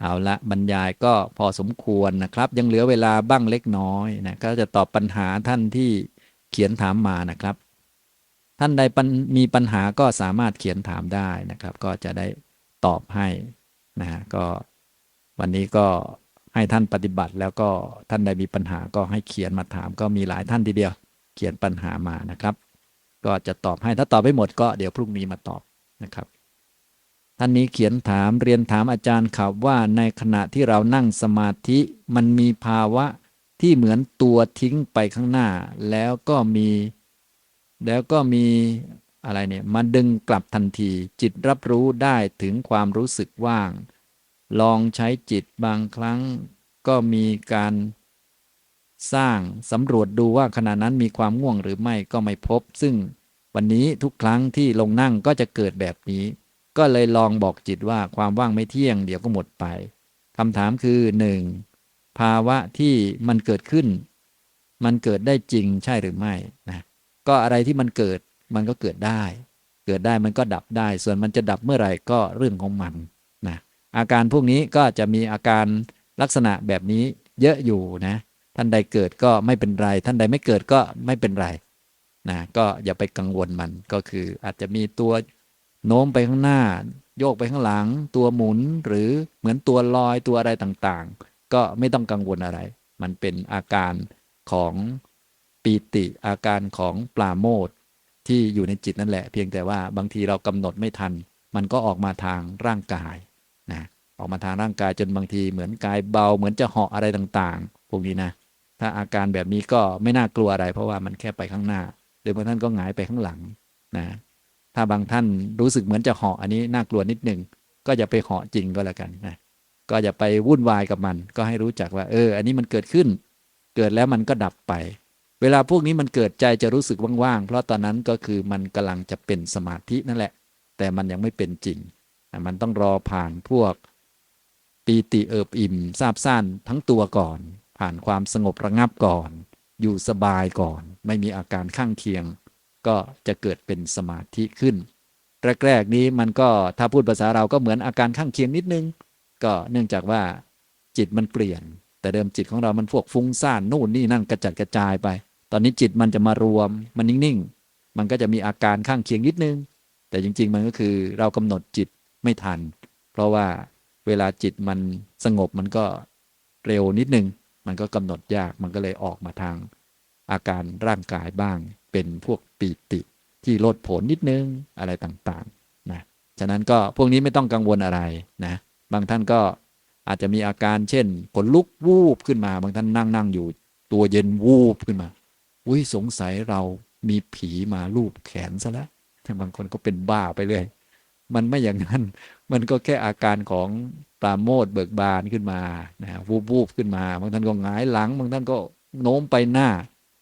เอาละบรรยายก็พอสมควรนะครับ ยังเหลือเวลาบ้างเล็กน้อยนะก็จะตอบปัญหาท่านที่เขียนถามมานะครับ ท่านใดมีปัญหาก็สามารถเขียนถามได้นะครับ ก็จะได้ตอบให้นะฮะก็วันนี้ก็ให้ท่านปฏิบัติแล้วก็ท่านใดมีปัญหาก็ให้เขียนมาถาม ก็มีหลายท่านทีเดียว เขียนปัญหามานะครับ ก็จะตอบให้ถ้าตอบไม่หมดก็เดี๋ยวพรุ่งนี้มาตอบนะครับ ท่านนี้เขียนถามเรียนถามอาจารย์ครับว่าในขณะที่เรานั่งสมาธิมันมีภาวะที่เหมือนตัวทิ้งไปข้างหน้า แล้วก็มี แล้วก็มีอะไรเนี่ยมาดึงกลับทันที จิตรับรู้ได้ถึงความรู้สึกว่าง ลองใช้จิตบางครั้งก็มีการสร้างสำรวจดูว่าขณะนั้นมีความง่วงหรือไม่ก็ไม่พบ ซึ่งวันนี้ทุกครั้งที่ลงนั่งก็จะเกิดแบบนี้ ก็เลยลองบอกจิตว่าความว่างไม่เที่ยงเดี๋ยวก็หมดไปคำถามคือ 1. ภาวะที่มันเกิดขึ้น มันเกิดได้จริงใช่หรือไม่นะก็อะไรที่มันเกิดมันก็เกิดได้ เกิดได้มันก็ดับได้ ส่วนมันจะดับเมื่อไหร่ก็เรื่องของมันนะอาการพวกนี้ก็จะมีอาการลักษณะแบบนี้เยอะอยู่นะ ท่านใดเกิดก็ไม่เป็นไร ท่านใดไม่เกิดก็ไม่เป็นไรนะก็อย่าไปกังวลมันก็คืออาจจะมีตัว โน้มไปข้างหน้า โยกไปข้างหลัง ตัวหมุนหรือเหมือนตัวลอยตัวอะไรต่างๆ ก็ไม่ต้องกังวลอะไร มันเป็นอาการของปีติอาการของปลาโมดที่อยู่ในจิตนั่นแหละ เพียงแต่ว่าบางทีเรากำหนดไม่ทัน มันก็ออกมาทางร่างกายนะออกมาทางร่างกายจนบางทีเหมือนกายเบาเหมือนจะเหาะอะไรต่างๆ พวกนี้นะ ถ้าอาการแบบนี้ก็ไม่น่ากลัวอะไร เพราะว่ามันแค่ไปข้างหน้าหรือบางท่านก็หงายไปข้างหลังนะ ถ้าบางท่านรู้สึกเหมือนจะเหาะอันนี้น่ากลัวนิดหนึ่งก็อย่าไปเหาะจริงก็แล้วกันนะก็อย่าไปวุ่นวายกับมัน ก็ให้รู้จักว่า เออ อันนี้มันเกิดขึ้น เกิดแล้วมันก็ดับไป เวลาพวกนี้มันเกิดใจจะรู้สึกว่างๆ เพราะตอนนั้นก็คือมันกำลังจะเป็นสมาธินั่นแหละ แต่มันยังไม่เป็นจริง มันต้องรอผ่านพวกปีติเอิบอิ่มซาบซ่านทั้งตัวก่อน ผ่านความสงบระงับก่อน อยู่สบายก่อน ไม่มีอาการข้างเคียง ก็จะเกิดเป็นสมาธิขึ้น แรกๆนี้มันก็ถ้าพูดภาษาเราก็เหมือนอาการข้างเคียงนิดนึง ก็เนื่องจากว่าจิตมันเปลี่ยน แต่เดิมจิตของเรามันพวกฟุ้งซ่านนู่นนี่นั่นกระจัดกระจายไป ตอนนี้จิตมันจะมารวม มันนิ่งๆ มันก็จะมีอาการข้างเคียงนิดนึง แต่จริง ๆ มันก็คือเรากำหนดจิตไม่ทัน เพราะว่าเวลาจิตมันสงบมันก็เร็วนิดนึง มันก็กำหนดยากมันก็เลยออกมาทางอาการร่างกายบ้าง เป็นพวก ปีติที่ลดผลนิดนึงอะไรต่างๆนะฉะนั้นก็พวกนี้ไม่ต้องกังวลอะไรนะบางท่านก็อาจจะมีอาการเช่นขนลุกวูบขึ้นมา บางท่านนั่งนั่งอยู่ ตัวเย็นวูบขึ้นมาอุ้ยสงสัยเรามีผีมาลูบแขนซะแล้วแต่บางคนก็เป็นบ้าไปเลย มันไม่อย่างนั้น มันก็แค่อาการของปราโมทเบิกบานขึ้นมานะวูบวูบขึ้นมา บางท่านก็หงายหลัง บางท่านก็โน้มไปหน้า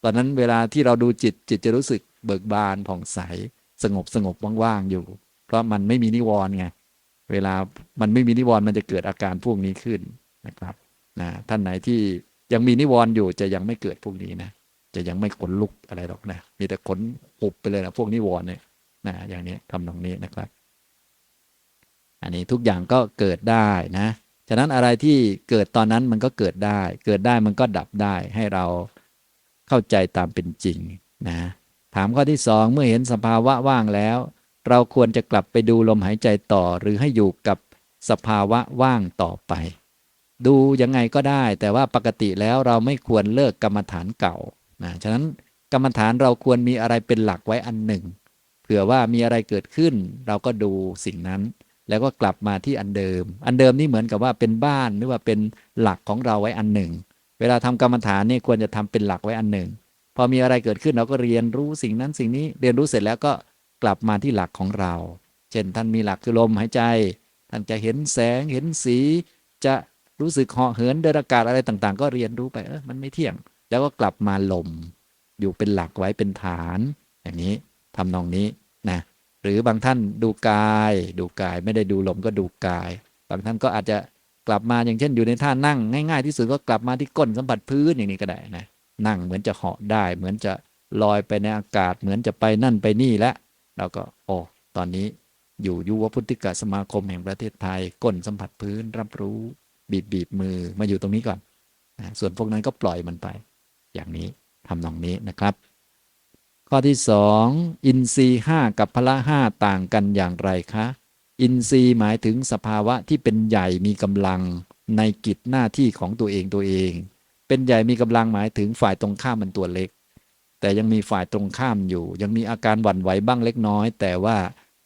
ตอนนั้นเวลาที่เราดูจิตจิตจะรู้สึกเบิกบานผ่องใส สงบสงบว่างๆอยู่ เพราะมันไม่มีนิวรณ์ไงเวลามันไม่มีนิวรณ์มันจะเกิดอาการพวกนี้ขึ้นนะครับนะท่านไหนที่ยังมีนิวรณ์อยู่จะยังไม่เกิดพวกนี้นะจะยังไม่ขนลุกอะไรหรอกนะมีแต่ขนหุบไปเลยนะพวกนิวรณ์เนี่ยนะอย่างนี้ทำตรงนี้นะครับ อันนี้ทุกอย่างก็เกิดได้นะ ฉะนั้นอะไรที่เกิดตอนนั้นมันก็เกิดได้ เกิดได้มันก็ดับได้ให้เรา เข้าใจตามเป็นจริงนะถามข้อที่สองเมื่อเห็นสภาวะว่างแล้ว เราควรจะกลับไปดูลมหายใจต่อหรือให้อยู่กับสภาวะว่างต่อไป ดูยังไงก็ได้ แต่ว่าปกติแล้วเราไม่ควรเลิกกรรมฐานเก่านะฉะนั้นกรรมฐานเราควรมีอะไรเป็นหลักไว้อันหนึ่งเผื่อว่ามีอะไรเกิดขึ้น เราก็ดูสิ่งนั้น แล้วก็กลับมาที่อันเดิม อันเดิมนี่เหมือนกับว่าเป็นบ้านหรือว่าเป็นหลักของเราไว้อันหนึ่ง เวลาทำกรรมฐานนี่ควรจะทำเป็นหลักไว้อันหนึ่ง พอมีอะไรเกิดขึ้นเราก็เรียนรู้สิ่งนั้นสิ่งนี้เรียนรู้เสร็จแล้วก็กลับมาที่หลักของเรา เช่นท่านมีหลักคือลมหายใจ ท่านจะเห็นแสงเห็นสี จะรู้สึกเหาะเหินเดินอากาศอะไรต่างๆ ก็เรียนรู้ไปเออมันไม่เที่ยง แล้วก็กลับมาลม อยู่เป็นหลักไว้เป็นฐาน อย่างนี้ทำนองนี้นะหรือบางท่านดูกาย ดูกายไม่ได้ดูลมก็ดูกาย บางท่านก็อาจจะ กลับมาอย่างเช่นอยู่ในท่านั่งง่าย ๆ ที่สุดก็กลับมาที่ก้นสัมผัสพื้นอย่างนี้ก็ได้นะนั่งเหมือนจะเหาะได้ เหมือนจะลอยไปในอากาศ เหมือนจะไปนั่นไปนี่แล้วเราก็โอ้ตอนนี้อยู่ยุวพุทธิกสมาคมแห่งประเทศไทยก้นสัมผัสพื้นรับรู้บีบบีบมือมาอยู่ตรงนี้ก่อนนะส่วนพวกนั้นก็ปล่อยมันไป อย่างนี้ทำนองนี้นะครับ ข้อที่สองอินทรีย์ห้ากับพละห้าต่างกันอย่างไรคะ อินทรีย์หมายถึงสภาวะที่เป็นใหญ่มีกำลังในกิจหน้าที่ของตัวเองตัวเอง เป็นใหญ่มีกำลังหมายถึงฝ่ายตรงข้ามมันตัวเล็ก แต่ยังมีฝ่ายตรงข้ามอยู่ ยังมีอาการหวั่นไหวบ้างเล็กน้อย แต่ว่า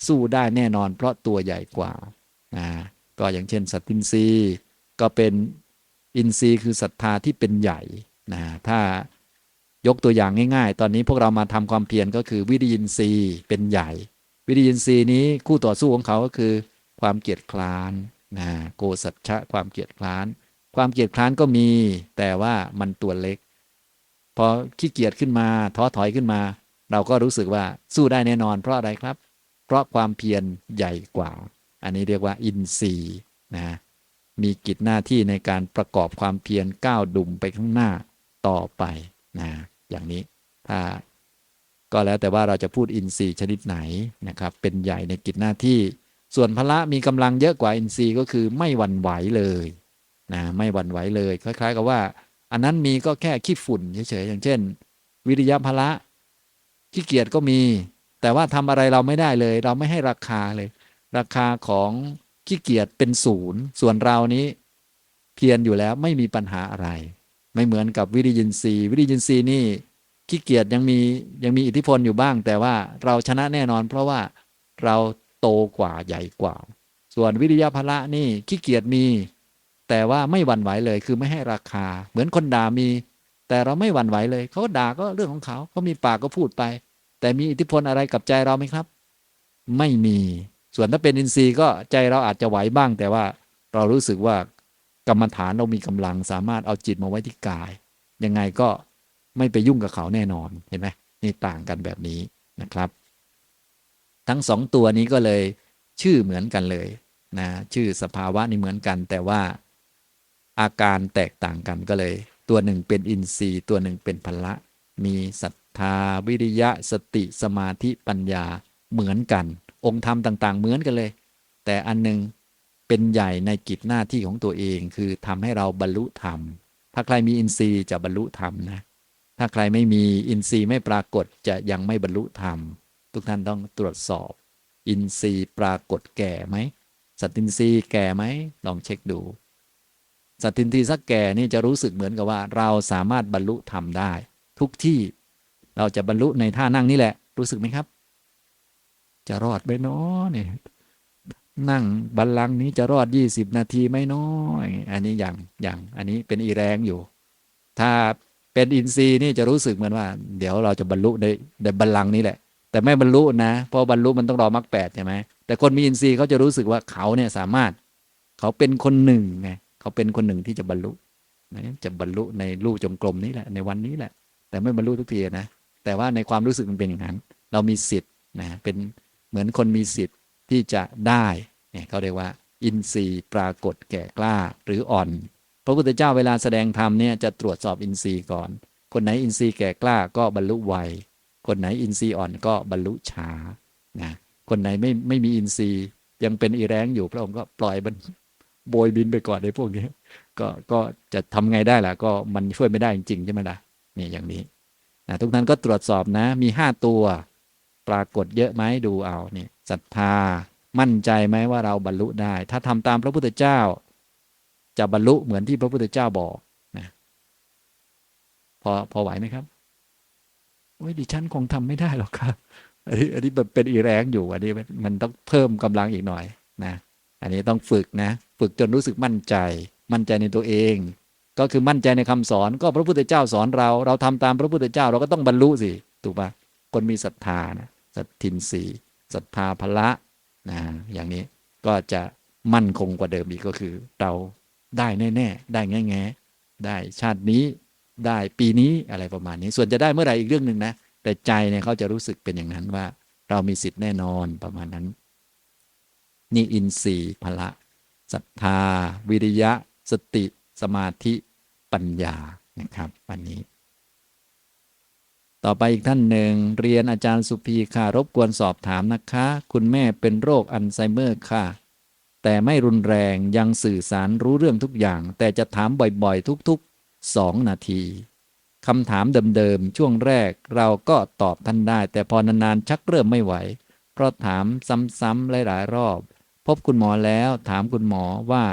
สู้ได้แน่นอน เพราะตัวใหญ่กว่านะก็อย่างเช่นสัตตินทรีย์ก็เป็นอินทรีย์คือศรัทธาที่เป็นใหญ่นะถ้ายกตัวอย่างง่าย ๆ ตอนนี้พวกเรามาทำความเพียรก็คือวิริยินทรีย์เป็นใหญ่ วิริยินทรีย์นี้คู่ต่อสู้ของเขาก็คือ ความเกียจคร้านนะโกสัจฉะความเกียจคร้าน ความเกียจคร้านก็มี แต่ว่ามันตัวเล็ก พอขี้เกียจขึ้นมาท้อถอยขึ้นมา เราก็รู้สึกว่าสู้ได้แน่นอน เพราะอะไรครับ เพราะความเพียรใหญ่กว่า อันนี้เรียกว่าอินทรีย์นะมีกิจหน้าที่ในการประกอบความเพียรก้าวดุ่มไปข้างหน้าต่อไปนะอย่างนี้ถ้า ก็แล้วแต่ว่าเราจะพูดอินทรีย์ชนิดไหนนะครับเป็นใหญ่ในกิจหน้าที่ ส่วนพละมีกำลังเยอะกว่าอินทรีย์ก็คือไม่หวั่นไหวเลยนะไม่หวั่นไหวเลยคล้าย ๆ กับว่า อันนั้นมีก็แค่ขี้ฝุ่นเฉยๆอย่างเช่น วิริยะพละขี้เกียจก็มี แต่ว่าทำอะไรเราไม่ได้เลย เราไม่ให้ราคาเลย ราคาของขี้เกียจเป็นศูนย์ส่วนเรานี้ เพียรอยู่แล้วไม่มีปัญหาอะไร ไม่เหมือนกับวิริยินทรีย์วิริยินทรีย์นี่ ขี้เกียจยังมียังมีอิทธิพลอยู่บ้าง แต่ว่าเราชนะแน่นอน เพราะว่าเราโตกว่าใหญ่กว่า ส่วนวิริยะพละนี่ขี้เกียจมี แต่ว่าไม่หวั่นไหวเลย คือไม่ให้ราคา เหมือนคนด่ามี แต่เราไม่หวั่นไหวเลยเขาด่าก็เรื่องของเขาเขามีปากก็พูดไป แต่มีอิทธิพลอะไรกับใจเราไหมครับ ไม่มี ส่วนถ้าเป็นอินทรีย์ก็ใจเราอาจจะไหวบ้าง แต่ว่าเรารู้สึกว่ากรรมฐานเรามีกำลังสามารถเอาจิตมาไว้ที่กาย ยังไงก็ ไม่ไปยุ่งกับเขาแน่นอนเห็นไหมนี่ต่างกันแบบนี้นะครับ ทั้งสองตัวนี้ก็เลยชื่อเหมือนกันเลยนะชื่อสภาวะนี่เหมือนกัน แต่ว่าอาการแตกต่างกันก็เลย ตัวหนึ่งเป็นอินทรีย์ ตัวหนึ่งเป็นพละ มีศรัทธา วิริยะสติสมาธิปัญญาเหมือนกัน องค์ธรรมต่าง ๆ เหมือนกันเลย แต่อันหนึงเป็นใหญ่ในกิจหน้าที่ของตัวเอง คือทำให้เราบรรลุธรรม ถ้าใครมีอินทรีย์จะบรรลุธรรมนะ ถ้าใครไม่มีอินทรีย์ไม่ปรากฏจะยังไม่บรรลุธรรม ทุกท่านต้องตรวจสอบ อินทรีย์ปรากฏแก่ไหมสัตตินทรีย์แก่ไหมลองเช็คดู สัตตินทรีย์สักแก่นี่จะรู้สึกเหมือนกับว่า เราสามารถบรรลุธรรมได้ ทุกที่เราจะบรรลุในท่านั่งนี่แหละ รู้สึกไหมครับ จะรอดไหมเนาะเนี่ยนั่งบัลลังก์นี้จะรอดยี่สิบนาทีไหมเนาะอันนี้อย่างอย่างอันนี้เป็นอีแรงอยู่ ถ้า เป็นอินทรีย์นี่จะรู้สึกเหมือนว่า เดี๋ยวเราจะบรรลุในในบัลลังก์นี้แหละ แต่ไม่บรรลุนะเพราะบรรลุมันต้องรอมรรคแปดใช่ไหมแต่คนมีอินทรีย์เขาจะรู้สึกว่าเขาเนี่ยสามารถ เขาเป็นคนหนึ่งไงเขาเป็นคนหนึ่งที่จะบรรลุนะจะบรรลุในลูกจงกรมนี้แหละในวันนี้แหละ แต่ไม่บรรลุทุกทีนะแต่ว่าในความรู้สึกมันเป็นอย่างนั้น เรามีสิทธิ์นะเป็นเหมือนคนมีสิทธิ์ที่จะได้เนี่ยเขาเรียกว่า อินทรีย์ปรากฏแก่กล้าหรืออ่อน พระพุทธเจ้าเวลาแสดงธรรมเนี่ยจะตรวจสอบอินทรีย์ก่อน คนไหนอินทรีย์แก่กล้าก็บรรลุไวคนไหนอินทรีย์อ่อนก็บรรลุช้านะคนไหนไม่ไม่มีอินทรีย์ยังเป็นอีแรงอยู่พระองค์ก็ปล่อยมันโบยบินไปก่อนในพวกนี้ก็ก็จะทำไงได้ล่ะ ก็มันช่วยไม่ได้จริงใช่ไหมล่ะนี่อย่างนี้นะทุกท่านก็ตรวจสอบนะ มีห้าตัว ปรากฏเยอะไหมดูเอานี่ศรัทธามั่นใจไหมว่าเราบรรลุได้ ถ้าทำตามพระพุทธเจ้า จะบรรลุเหมือนที่พระพุทธเจ้าบอกนะพอพอไหวไหมครับโอ้ยดิฉันคงทำไม่ได้หรอกครับอันนี้อันนี้เป็นอีแรงอยู่อันนี้มันต้องเพิ่มกำลังอีกหน่อยนะอันนี้ต้องฝึกนะ ฝึกจนรู้สึกมั่นใจ มั่นใจในตัวเอง ก็คือมั่นใจในคำสอน ก็พระพุทธเจ้าสอนเรา เราทำตามพระพุทธเจ้าเราก็ต้องบรรลุสิถูกปะคนมีศรัทธานะสัตทินสีศรัทธาพละนะอย่างนี้ก็จะมั่นคงกว่าเดิมอีกก็คือ เรา ได้แน่ๆได้แง่ๆได้ชาตินี้ได้ปีนี้อะไรประมาณนี้ ส่วนจะได้เมื่อไหร่อีกเรื่องหนึ่งนะ แต่ใจเนี่ยเขาจะรู้สึกเป็นอย่างนั้นว่า เรามีสิทธิ์แน่นอนประมาณนั้น นี่อินทรีย์พละศรัทธา วิริยะ สติ สมาธิปัญญานะครับ วันนี้ ต่อไปอีกท่านหนึ่ง เรียนอาจารย์สุภีค่ะ รบกวนสอบถามนะคะ คุณแม่เป็นโรคอัลไซเมอร์ค่ะ แต่ไม่รุนแรงยังสื่อสารรู้เรื่องทุกอย่าง แต่จะถามบ่อยๆ ทุกๆสองนาทีคำถามเดิมๆ ช่วงแรกเราก็ตอบท่านได้ แต่พอนานๆ ชักเริ่มไม่ไหว เพราะถามซ้ำๆหลายๆ รอบ พบคุณหมอแล้วถามคุณหมอว่า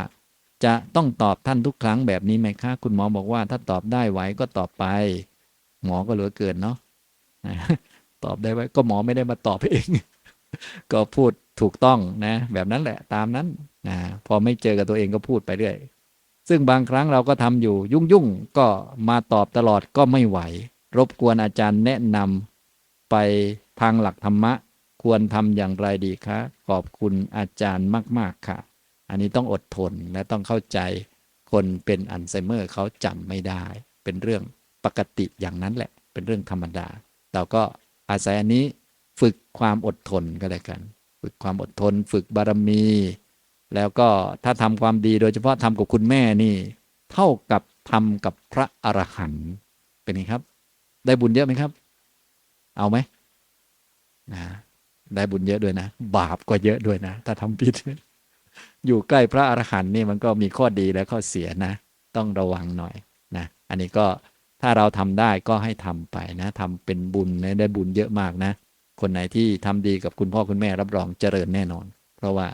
จะต้องตอบท่านทุกครั้งแบบนี้ไหมคะ คุณหมอบอกว่าถ้าตอบได้ไหวก็ตอบไป หมอก็เหลือเกินเนาะตอบได้ไหมก็หมอไม่ได้มาตอบเอง ก็พูด ถูกต้องนะ แบบนั้นแหละตามนั้นนะพอไม่เจอกับตัวเองก็พูดไปเรื่อยซึ่งบางครั้งเราก็ทำอยู่ยุ่งยุ่งก็มาตอบตลอดก็ไม่ไหว รบกวนอาจารย์แนะนำไปทางหลักธรรมะ ควรทำอย่างไรดีคะขอบคุณอาจารย์มาก ๆค่ะ อันนี้ต้องอดทนและต้องเข้าใจคนเป็นอัลไซเมอร์เขาจำไม่ได้ เป็นเรื่องปกติอย่างนั้นแหละ เป็นเรื่องธรรมดา เราก็อาศัยอันนี้ฝึกความอดทนก็แล้วกัน ฝึกความอดทน ฝึกบารมี แล้วก็ถ้าทำความดีโดยเฉพาะทำกับคุณแม่นี่ เท่ากับทำกับพระอรหันต์เป็นไงครับ ได้บุญเยอะไหมครับ เอาไหมนะได้บุญเยอะด้วยนะ บาปก็เยอะด้วยนะ ถ้าทำผิด อยู่ใกล้พระอรหันต์นี่มันก็มีข้อดีและข้อเสียนะ ต้องระวังหน่อยนะ อันนี้ก็ถ้าเราทำได้ก็ให้ทำไปนะทำเป็นบุญนะได้บุญเยอะมากนะ คนไหนที่ทำดีกับคุณพ่อคุณแม่รับรองเจริญแน่นอน เพราะว่า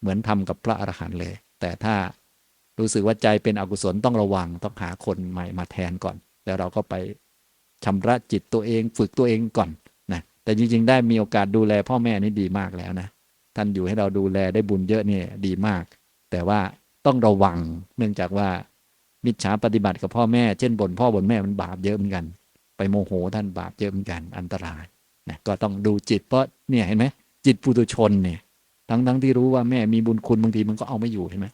เหมือนทำกับพระอรหันต์เลย แต่ถ้ารู้สึกว่าใจเป็นอกุศลต้องระวังต้องหาคนใหม่มาแทนก่อน แล้วเราก็ไปชำระจิตตัวเองฝึกตัวเองก่อนนะแต่จริง ๆ ได้มีโอกาสดูแลพ่อแม่นี่ดีมากแล้วนะท่านอยู่ให้เราดูแลได้บุญเยอะเนี่ยดีมาก แต่ว่าต้องระวังเนื่องจากว่ามิจฉาปฏิบัติกับพ่อแม่ เช่นบ่นพ่อบ่นแม่มันบาปเยอะเหมือนกัน ไปโมโหท่านบาปเยอะเหมือนกันอันตราย นะก็ต้องดูจิตเพราะเนี่ยเห็นไหมจิตปุถุชนเนี่ยทั้งทั้งที่รู้ว่าแม่มีบุญคุณบางทีมันก็เอาไม่อยู่เห็นไหม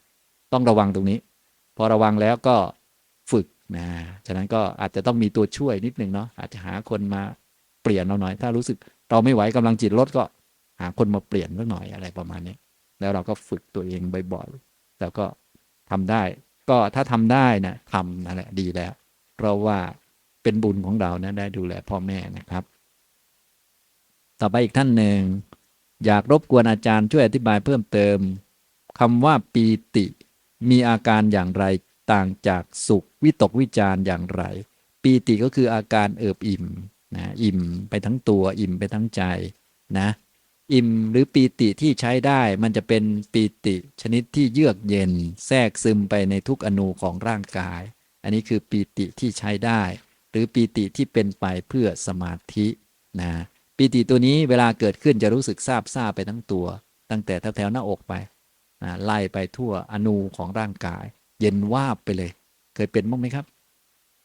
ต้องระวังตรงนี้ พอระวังแล้วก็ฝึกนะฉะนั้นก็อาจจะต้องมีตัวช่วยนิดนึงเนาะอาจจะหาคนมาเปลี่ยนเราหน่อย ถ้ารู้สึกเราไม่ไหวกำลังจิตลดก็หาคนมาเปลี่ยนสักหน่อยอะไรประมาณนี้แล้วเราก็ฝึกตัวเองบ่อยๆแล้วก็ทำได้ ก็ถ้าทำได้นะทำนั่นแหละดีแล้ว เพราะว่าเป็นบุญของเรานะได้ดูแลพ่อแม่นะครับ ต่อไปอีกท่านหนึ่ง อยากรบกวนอาจารย์ช่วยอธิบายเพิ่มเติมคำว่าปีติ มีอาการอย่างไรต่างจากสุขวิตกวิจารอย่างไร ปีติก็คืออาการเอิบอิ่มนะอิ่มไปทั้งตัวอิ่มไปทั้งใจนะอิ่มหรือปีติที่ใช้ได้มันจะเป็นปีติชนิดที่เยือกเย็น แทรกซึมไปในทุกอนูของร่างกาย อันนี้คือปีติที่ใช้ได้ หรือปีติที่เป็นไปเพื่อสมาธินะ ปีติตัวนี้เวลาเกิดขึ้นจะรู้สึกซาบซ่าไปทั้งตัว ตั้งแต่แถวๆหน้าอกไปนะไล่ไปทั่วอนูของร่างกาย เย็นวาบไปเลย เคยเป็นบ้างไหมครับ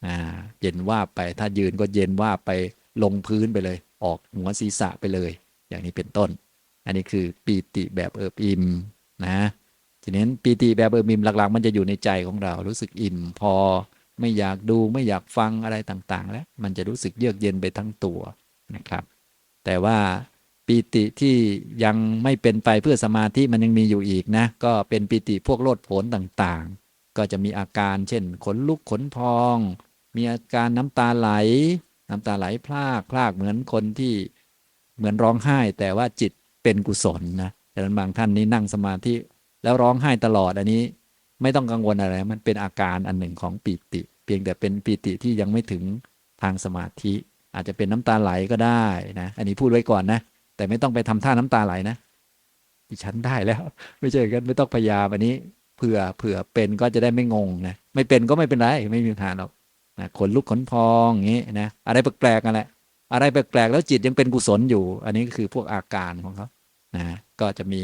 อ่าเย็นวาบไป ถ้ายืนก็เย็นวาบไปลงพื้นไปเลย ออกหัวศีรษะไปเลย อย่างนี้เป็นต้น อันนี้คือปีติแบบเอิบอิ่มนะทีนี้ปีติแบบเอิบอิ่มหลักๆ มันจะอยู่ในใจของเรา รู้สึกอิ่มพอไม่อยากดูไม่อยากฟังอะไรต่างๆ แล้วมันจะรู้สึกเยือกเย็นไปทั้งตัวนะครับ แต่ว่าปีติที่ยังไม่เป็นไปเพื่อสมาธิมันยังมีอยู่อีกนะ ก็เป็นปีติพวกโลดโผนต่างๆ ก็จะมีอาการเช่น ขนลุกขนพอง มีอาการน้ำตาไหล น้ำตาไหลพลากพลากเหมือนคนที่เหมือนร้องไห้ แต่ว่าจิตเป็นกุศลนะดังนั้นบางท่านนี้นั่งสมาธิแล้วร้องไห้ตลอดอันนี้ ไม่ต้องกังวลอะไร มันเป็นอาการอันหนึ่งของปีติ เพียงแต่เป็นปีติที่ยังไม่ถึงทางสมาธิ อาจจะเป็นน้ำตาไหลก็ได้นะ อันนี้พูดไว้ก่อนนะ แต่ไม่ต้องไปทำท่าน้ำตาไหลนะดิฉันได้แล้ว ไม่ใช่กันไม่ต้องพยายามอันนี้เผื่อเผื่อเป็นก็จะได้ไม่งงนะไม่เป็นก็ไม่เป็นไรไม่มีปัญหาหรอกนะขนลุกขนพองอย่างนี้นะอะไรแปลกๆกันแหละอะไรแปลกๆแล้วจิตยังเป็นกุศลอยู่ อันนี้ก็คือพวกอาการของเขานะก็จะมี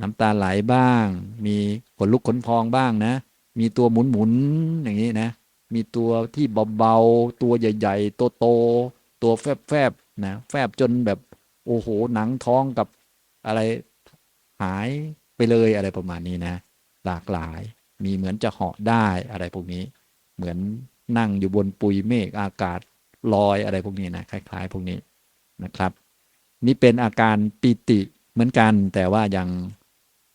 น้ำตาไหลบ้าง มีขนลุกขนพองบ้างนะ มีตัวหมุนๆอย่างนี้นะ มีตัวที่เบาๆ ตัวใหญ่ๆโตๆตัวแฟบๆ นะ แฟบจนแบบ โอ้โห หนังท้องกับอะไรหายไปเลยอะไรประมาณนี้นะ หลากหลาย มีเหมือนจะเหาะได้อะไรพวกนี้ เหมือนนั่งอยู่บนปุยเมฆอากาศลอยอะไรพวกนี้นะ คล้าย ๆ พวกนี้นะครับ นี่เป็นอาการปิติเหมือนกัน แต่ว่ายัง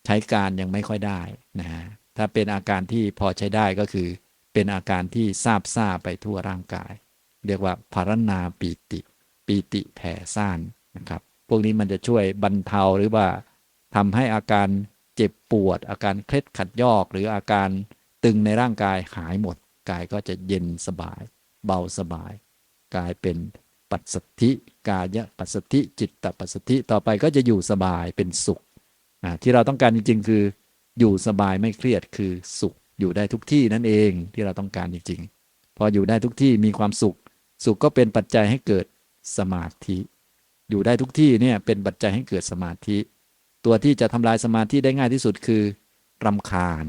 ใช้การยังไม่ค่อยได้นะฮะถ้าเป็นอาการที่พอใช้ได้ก็คือ เป็นอาการที่ซาบซ่าไปทั่วร่างกาย เรียกว่าภารนาปีติ ปีติแผ่ซ่านนะครับ พวกนี้มันจะช่วยบรรเทาหรือว่าทำให้อาการเจ็บปวด อาการเคล็ดขัดยอก หรืออาการตึงในร่างกายหายหมด กายก็จะเย็นสบาย เบาสบายกลายเป็นปัสสธิกายะปัสสธิจิตตปัสสธิต่อไปก็จะอยู่สบายเป็นสุขอ่าที่เราต้องการจริงๆ คืออยู่สบายไม่เครียดคือสุข อยู่ได้ทุกที่นั่นเองที่เราต้องการจริงๆ พออยู่ได้ทุกที่มีความสุข สุขก็เป็นปัจจัยให้เกิดสมาธิ อยู่ได้ทุกที่เนี่ยเป็นปัจจัยให้เกิดสมาธิ ตัวที่จะทำลายสมาธิได้ง่ายที่สุดคือรำคาญ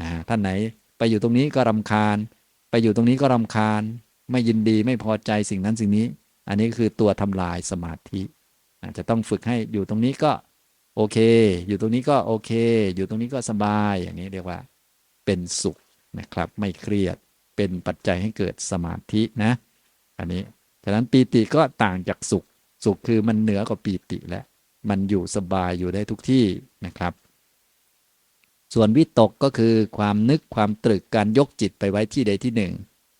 นะท่านไหนไปอยู่ตรงนี้ก็รำคาญ ไปอยู่ตรงนี้ก็รำคาญ ไม่ยินดีไม่พอใจสิ่งนั้นสิ่งนี้ อันนี้คือตัวทำลายสมาธิอาจจะต้องฝึกให้อยู่ตรงนี้ก็โอเค อยู่ตรงนี้ก็โอเค อยู่ตรงนี้ก็สบายอย่างนี้เรียกว่า เป็นสุขนะครับ ไม่เครียดเป็นปัจจัยให้เกิดสมาธินะ อันนี้ฉะนั้นปีติก็ต่างจากสุข สุขคือมันเหนือกว่าปีติแล้วมันอยู่สบายอยู่ได้ทุกที่นะครับ ส่วนวิตกก็คือความนึกความตรึกการยกจิตไปไว้ที่ใดที่หนึ่ง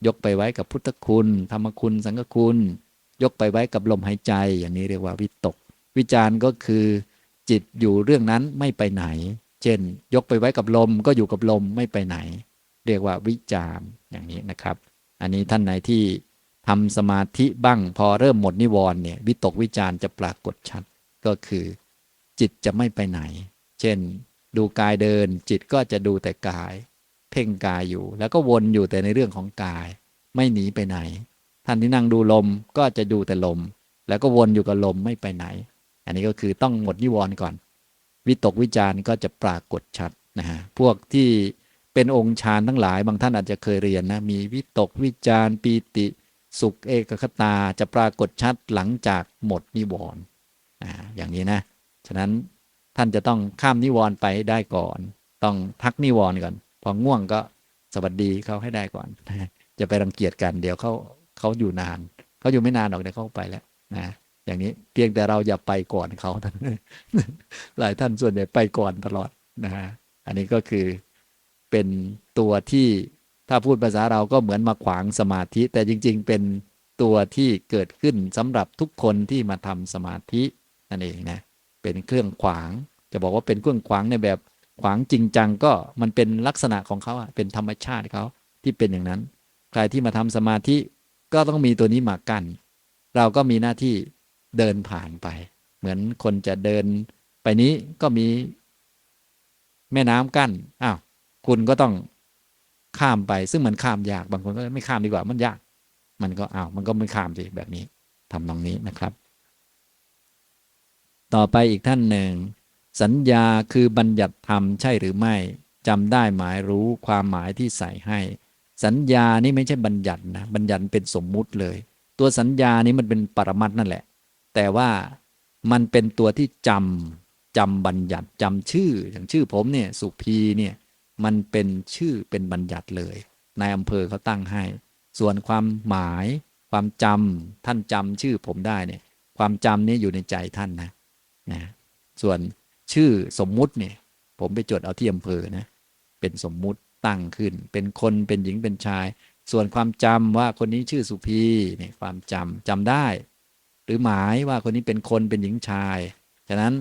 ยกไปไว้กับพุทธคุณ ธรรมคุณ สังฆคุณ ยกไปไว้กับลมหายใจ อย่างนี้เรียกว่าวิตก วิจารณ์ก็คือ จิตอยู่เรื่องนั้นไม่ไปไหน เช่น ยกไปไว้กับลมก็อยู่กับลมไม่ไปไหน เรียกว่าวิจารอย่างนี้นะครับ อันนี้ท่านไหนที่ทำสมาธิบ้างพอเริ่มหมดนิวรณ์เนี่ยวิตกวิจารจะปรากฏชัดก็คือ จิตจะไม่ไปไหน เช่น ดูกายเดิน จิตก็จะดูแต่กาย เพ่งกายอยู่ แล้วก็วนอยู่แต่ในเรื่องของกาย ไม่หนีไปไหน ท่านที่นั่งดูลมก็จะดูแต่ลม แล้วก็วนอยู่กับลมไม่ไปไหน อันนี้ก็คือต้องหมดนิวรณ์ก่อน วิตกวิจารณ์ก็จะปรากฏชัดนะฮะพวกที่เป็นองค์ฌานทั้งหลาย บางท่านอาจจะเคยเรียนนะมีวิตกวิจารณ์ปีติสุขเอกคตาจะปรากฏชัดหลังจากหมดนิวรณ์อย่างนี้นะ ฉะนั้นท่านจะต้องข้ามนิวรณ์ไปให้ได้ก่อน ต้องพักนิวรณ์ก่อน พอง่วงก็สวัสดีเขาให้ได้ก่อน จะไปรังเกียจกันเดี๋ยวเขาเขาอยู่นาน เขาอยู่ไม่นานหรอกเดี๋ยวเขาไปแล้วนะ อย่างนี้เพียงแต่เราอย่าไปก่อนเขาท่านหลายท่านส่วนใหญ่ไปก่อนตลอดนะฮะอันนี้ก็คือเป็นตัวที่ถ้าพูดภาษาเราก็เหมือนมาขวางสมาธิ แต่จริง ๆ เป็นตัวที่เกิดขึ้นสำหรับทุกคนที่มาทำสมาธินั่นเองนะเป็นเครื่องขวาง จะบอกว่าเป็นเครื่องขวางในแบบขวางจริงจังก็มันเป็นลักษณะของเขาอะเป็นธรรมชาติเขาที่เป็นอย่างนั้น ใครที่มาทำสมาธิก็ต้องมีตัวนี้มากัน้นเราก็มีหน้าที่ เดินผ่านไป เหมือนคนจะเดินไปนี้ก็มีแม่น้ำกั้นอ้าวคุณก็ต้องข้ามไปซึ่งมันข้ามยากบางคนก็ไม่ข้ามดีกว่ามันยาก มันก็อ้าวมันก็ไม่ข้ามสิแบบนี้ทำตรงนี้นะครับ ต่อไปอีกท่านหนึ่ง สัญญาคือบัญญัติธรรมใช่หรือไม่จำได้หมายรู้ความหมายที่ใส่ให้ สัญญานี่ไม่ใช่บัญญัตินะบัญญัติเป็นสมมุติเลย ตัวสัญญานี้มันเป็นปรมัตนั่นแหละ แต่ว่ามันเป็นตัวที่จำจำบัญญัติจำชื่ออย่างชื่อผมเนี่ยสุพีเนี่ยมันเป็นชื่อเป็นบัญญัติเลยนายอำเภอเขาตั้งให้ ส่วนความหมายความจำท่านจำชื่อผมได้เนี่ย ความจำนี้อยู่ในใจท่านนะนะ ส่วนชื่อสมมุติเนี่ย ผมไปจดเอาที่อำเภอนะ เป็นสมมุติตั้งขึ้น เป็นคนเป็นหญิงเป็นชาย ส่วนความจำว่าคนนี้ชื่อสุพีเนี่ยความจำจำได้ หรือหมายว่าคนนี้เป็นคนเป็นหญิงชาย ฉะนั้น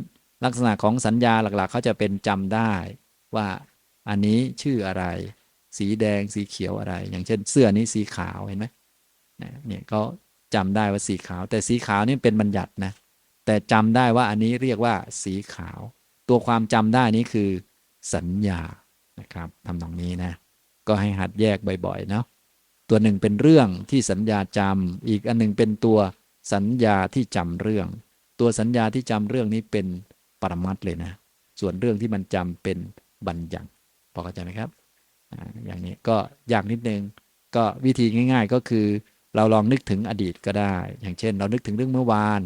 ลักษณะของสัญญาหลักๆ เขาจะเป็นจำได้ว่าอันนี้ชื่ออะไร สีแดงสีเขียวอะไร อย่างเช่น เสื้อนี้สีขาวเห็นไหมเนี่ยก็จำได้ว่าสีขาว แต่สีขาวนี่เป็นบัญญัตินะแต่จำได้ว่าอันนี้เรียกว่าสีขาว ตัวความจำได้นี้คือ สัญญานะครับทำตรงนี้นะก็ให้หัดแยกบ่อยๆเนาะตัวหนึ่งเป็นเรื่องที่สัญญาจำอีกอันหนึ่งเป็นตัว สัญญาที่จำเรื่อง ตัวสัญญาที่จำเรื่องนี้เป็นปรมัตเลยนะ ส่วนเรื่องที่มันจำเป็นบัญญัติพอเข้าใจไหมครับอย่างนี้ก็ยากนิดนึงก็วิธีง่าย ๆ ก็คือ เราลองนึกถึงอดีตก็ได้ อย่างเช่น เรานึกถึงเรื่องเมื่อวาน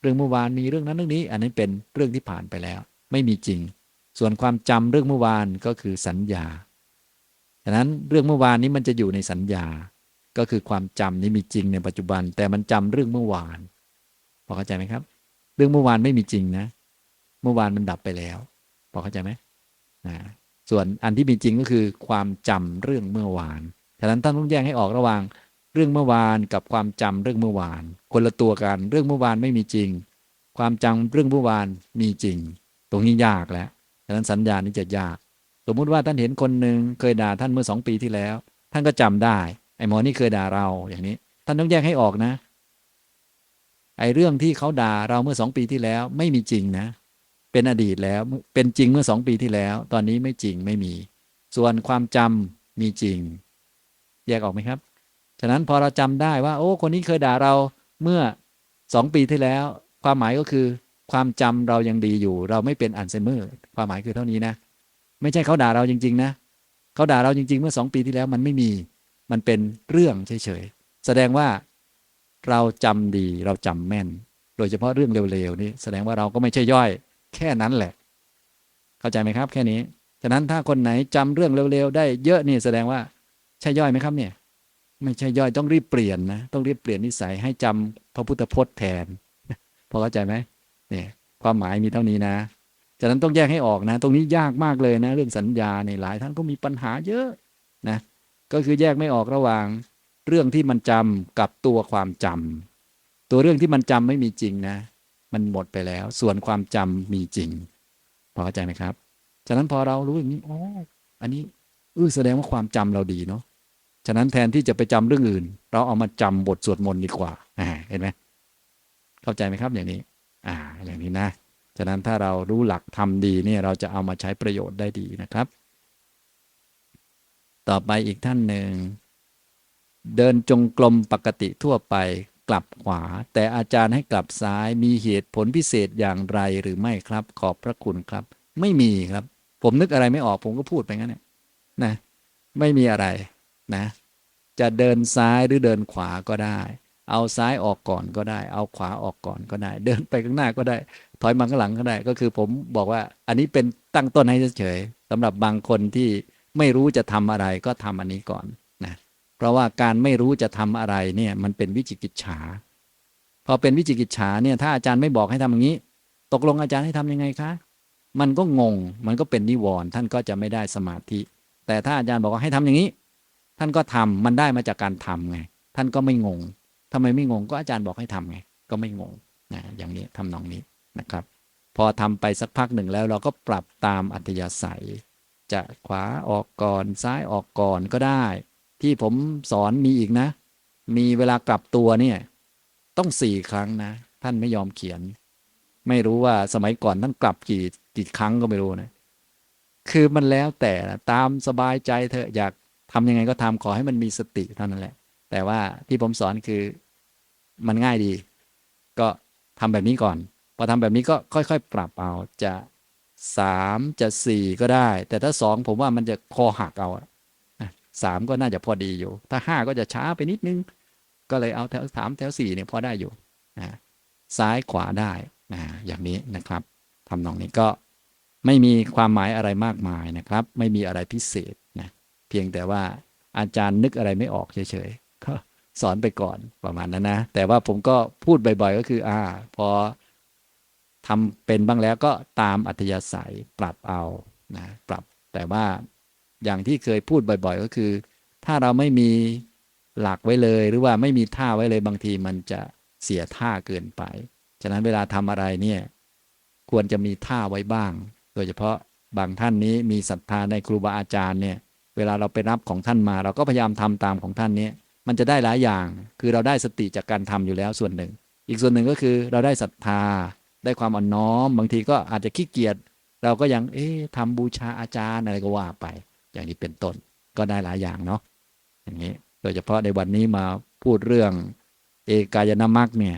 เรื่องเมื่อวานมีเรื่องนั้นเรื่องนี้ อันนั้นเป็นเรื่องที่ผ่านไปแล้ว ไม่มีจริง ส่วนความจำเรื่องเมื่อวานก็คือสัญญาฉะนั้นเรื่องเมื่อวานนี้มันจะอยู่ในสัญญา ก็คือความจำนี้มีจริงในปัจจุบัน แต่มันจำเรื่องเมื่อวานพอเข้าใจไหมครับ เรื่องเมื่อวานไม่มีจริงนะ เมื่อวานมันดับไปแล้วพอเข้าใจไหมนะส่วนอันที่มีจริงก็คือความจำเรื่องเมื่อวานฉะนั้นท่านต้องแยกให้ออกระหว่างเรื่องเมื่อวานกับความจำเรื่องเมื่อวาน คนละตัวกันเรื่องเมื่อวานไม่มีจริง ความจำเรื่องเมื่อวานมีจริง ตรงนี้ยากแล้วฉะนั้นสัญญานี้จะยาก สมมุติว่าท่านเห็นคนหนึ่งเคยด่าท่านเมื่อสองปีที่แล้ว ท่านก็จำได้ อ้หมอนี่เคยด่าเราอย่างนี้ ท่านต้องแยกให้ออกนะ ไอ้เรื่องที่เขาด่าเราเมื่อสองปีที่แล้ว ไม่มีจริงนะ เป็นอดีตแล้วเป็นจริงเมื่อสองปีที่แล้ว ตอนนี้ไม่จริงไม่มี ส่วนความจำมีจริง แยกออกไหมครับ ฉะนั้นพอเราจำได้ว่า โอ้ คนนี้เคยด่าเราเมื่อสองปีที่แล้ว ความหมายก็คือความจำเรายังดีอยู่ เราไม่เป็นอัลไซเมอร์ ความหมายคือเท่านี้นะ ไม่ใช่เขาด่าเราจริง ๆ นะเขาด่าเราจริง ๆ เมื่อสองปีที่แล้วมันไม่มี มันเป็นเรื่องเฉยๆ แสดงว่าเราจำดีเราจำแม่น โดยเฉพาะเรื่องเร็วๆ นี่แสดงว่าเราก็ไม่ใช่ย่อย แค่นั้นแหละ เข้าใจไหมครับ แค่นี้ ฉะนั้นถ้าคนไหนจำเรื่องเร็วๆ ได้เยอะนี่แสดงว่าใช่ย่อยไหมครับเนี่ย ไม่ใช่ย่อยต้องรีบเปลี่ยนนะ ต้องรีบเปลี่ยนนิสัยให้จำพระพุทธพจน์แทน พอเข้าใจไหมเนี่ยความหมายมีเท่านี้นะ ฉะนั้นต้องแยกให้ออกนะ ตรงนี้ยากมากเลยนะ เรื่องสัญญาในหลายท่านก็มีปัญหาเยอะนะ ก็คือแยกไม่ออกระหว่าง เรื่องที่มันจำกับตัวความจำตัวเรื่องที่มันจำไม่มีจริงนะ มันหมดไปแล้ว ส่วนความจำมีจริง พอเข้าใจไหมครับ ฉะนั้นพอเรารู้อย่างนี้อ๋ออันนี้เออแสดงว่าความจำเราดีเนาะฉะนั้นแทนที่จะไปจำเรื่องอื่น เราเอามาจำบทสวดมนต์ดีกว่าอ่าเห็นไหมเข้าใจไหมครับอย่างนี้ อ่าอย่างนี้นะ ฉะนั้นถ้าเรารู้หลักทำดีเนี่ยเราจะเอามาใช้ประโยชน์ได้ดีนะครับ ต่อไปอีกท่านหนึ่ง เดินจงกรมปกติทั่วไปกลับขวา แต่อาจารย์ให้กลับซ้ายมีเหตุผลพิเศษอย่างไรหรือไม่ครับ ขอบพระคุณครับ ไม่มีครับ ผมนึกอะไรไม่ออกผมก็พูดไปงั้นเนี่ยนะ ไม่มีอะไรนะ จะเดินซ้ายหรือเดินขวาก็ได้ เอาซ้ายออกก่อนก็ได้ เอาขวาออกก่อนก็ได้ เดินไปข้างหน้าก็ได้ ถอยมาข้างหลังก็ได้ ก็คือผมบอกว่า อันนี้เป็นตั้งต้นให้เฉยๆสำหรับบางคนที่ ไม่รู้จะทำอะไรก็ทำอันนี้ก่อนนะเพราะว่าการไม่รู้จะทำอะไรเนี่ยมันเป็นวิจิกิจฉาพอเป็นวิจิกิจฉาเนี่ยถ้าอาจารย์ไม่บอกให้ทำอย่างนี้ ตกลงอาจารย์ให้ทำยังไงคะ มันก็งงมันก็เป็นนิวรณ์ท่านก็จะไม่ได้สมาธิ แต่ถ้าอาจารย์บอกว่าให้ทำอย่างนี้ ท่านก็ทำมันได้มาจากการทำไง ท่านก็ไม่งงทำไมไม่งงก็อาจารย์บอกให้ทำไง ก็ไม่งงนะอย่างนี้ทำนองนี้นะครับ พอทำไปสักพักหนึ่งแล้วเราก็ปรับตามอัธยาศัย จะขวาออกก่อนซ้ายออกก่อนก็ได้ ที่ผมสอนมีอีกนะ มีเวลากลับตัวเนี่ย ต้องสี่ครั้งนะ ท่านไม่ยอมเขียน ไม่รู้ว่าสมัยก่อนท่านกลับกี่กี่ครั้งก็ไม่รู้นะ คือมันแล้วแต่นะตามสบายใจเธอะอยากทำยังไงก็ทำขอให้มันมีสติเท่านั้นแหละ แต่ว่าที่ผมสอนคือมันง่ายดี ก็ทำแบบนี้ก่อน พอทำแบบนี้ก็ค่อย ๆ ปรับเอาจะ สามจะสี่ก็ได้ แต่ถ้าสองผมว่ามันจะคอหักเอาสามก็น่าจะพอดีอยู่ ถ้าห้าก็จะช้าไปนิดนึง ก็เลยเอาแถวสามแถวสี่เนี่ยพอได้อยู่นะซ้ายขวาได้นะอย่างนี้นะครับทำนองนี้ก็ไม่มีความหมายอะไรมากมายนะครับ ไม่มีอะไรพิเศษนะเพียงแต่ว่าอาจารย์นึกอะไรไม่ออกเฉยๆก็สอนไปก่อนประมาณนั้นนะ แต่ว่าผมก็พูดบ่อยๆ ก็คือ อ่า พอ ทำเป็นบ้างแล้วก็ตามอัธยาศัยปรับเอานะปรับแต่ว่าอย่างที่เคยพูดบ่อย ๆ ก็คือ ถ้าเราไม่มีหลักไว้เลย หรือว่าไม่มีท่าไว้เลยบางทีมันจะเสียท่าเกินไป ฉะนั้นเวลาทำอะไรเนี่ยควรจะมีท่าไว้บ้าง โดยเฉพาะบางท่านนี้มีศรัทธาในครูบาอาจารย์เนี่ย เวลาเราไปรับของท่านมา เราก็พยายามทำตามของท่านนี้มันจะได้หลายอย่าง คือเราได้สติจากการทำอยู่แล้วส่วนหนึ่ง อีกส่วนหนึ่งก็คือเราได้ศรัทธา ได้ความอ่อนน้อม บางทีก็อาจจะขี้เกียจเราก็ยังเอ๊ะทำบูชาอาจารย์อะไรก็ว่าไป อย่างนี้เป็นต้นก็ได้หลายอย่างเนาะอย่างนี้โดยเฉพาะในวันนี้มาพูดเรื่อง เอกายนามักเนี่ย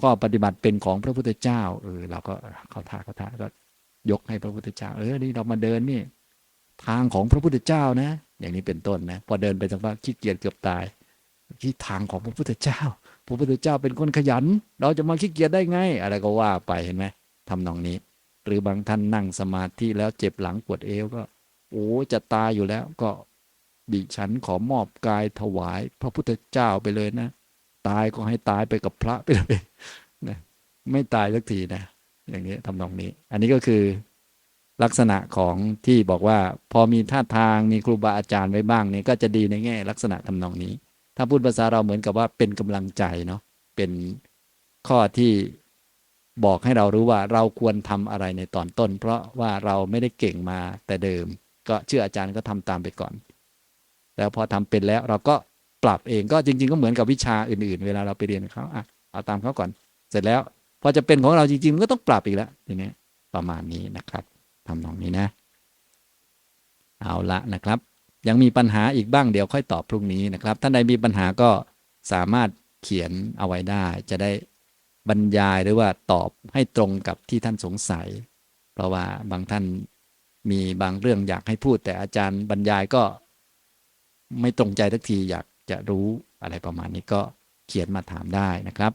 ข้อปฏิบัติเป็นของพระพุทธเจ้าเออเราก็เขาท่าเขาท่าก็ยกให้พระพุทธเจ้า เออนี่เรามาเดินนี่ทางของพระพุทธเจ้านะ อย่างนี้เป็นต้นนะ พอเดินไปสักพักขี้เกียจเกือบตายที่ทางของพระพุทธเจ้า พระพุทธเจ้าเป็นคนขยัน เราจะมาขี้เกียจได้ไง อะไรก็ว่าไปเห็นไหมทำนองนี้ หรือบางท่านนั่งสมาธิแล้วเจ็บหลังปวดเอวก็ โอ้จะตายอยู่แล้วก็ดิฉันขอมอบกายถวาย พระพุทธเจ้าไปเลยนะ ตายก็ให้ตายไปกับพระไปเลยนะไม่ตายสักทีนะ อย่างนี้ทำนองนี้ อันนี้ก็คือลักษณะของที่บอกว่า พอมีท่าทางมีครูบาอาจารย์ไว้บ้างเนี่ยก็จะดีในแง่ ลักษณะทำนองนี้ ถ้าพูดภาษาเราเหมือนกับว่าเป็นกำลังใจเนาะเป็นข้อที่บอกให้เรารู้ว่าเราควรทำอะไรในตอนต้น เพราะว่าเราไม่ได้เก่งมาแต่เดิม ก็เชื่ออาจารย์ก็ทำตามไปก่อน แล้วพอทำเป็นแล้วเราก็ปรับเองก็จริง ๆ ก็เหมือนกับวิชาอื่น ๆ เวลาเราไปเรียนเขาอะเอาตามเขาก่อน เสร็จแล้วพอจะเป็นของเราจริงๆมันก็ต้องปรับอีกแล้วทีนี้ประมาณนี้นะครับทำนองนี้นะ เอาละนะครับ ยังมีปัญหาอีกบ้างเดี๋ยวค่อยตอบพรุ่งนี้นะครับ ท่านใดมีปัญหาก็สามารถเขียนเอาไว้ได้ จะได้บรรยายหรือว่าตอบให้ตรงกับที่ท่านสงสัย เพราะว่าบางท่านมีบางเรื่องอยากให้พูด แต่อาจารย์บรรยายก็ ไม่ตรงใจทักทีอยากจะรู้อะไรประมาณนี้ก็เขียนมาถามได้นะครับ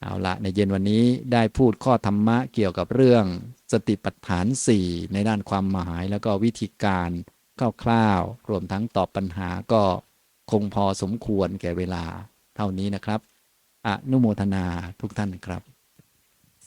เอาละในเย็นวันนี้ได้พูดข้อธรรมะเกี่ยวกับเรื่อง สติปัฏฐาน 4 ในด้านความหมายแล้วก็วิธีการ คร่าวๆรวมทั้งตอบปัญหาก็คงพอสมควรแก่เวลาเท่านี้นะครับ อนุโมทนาทุกท่านครับ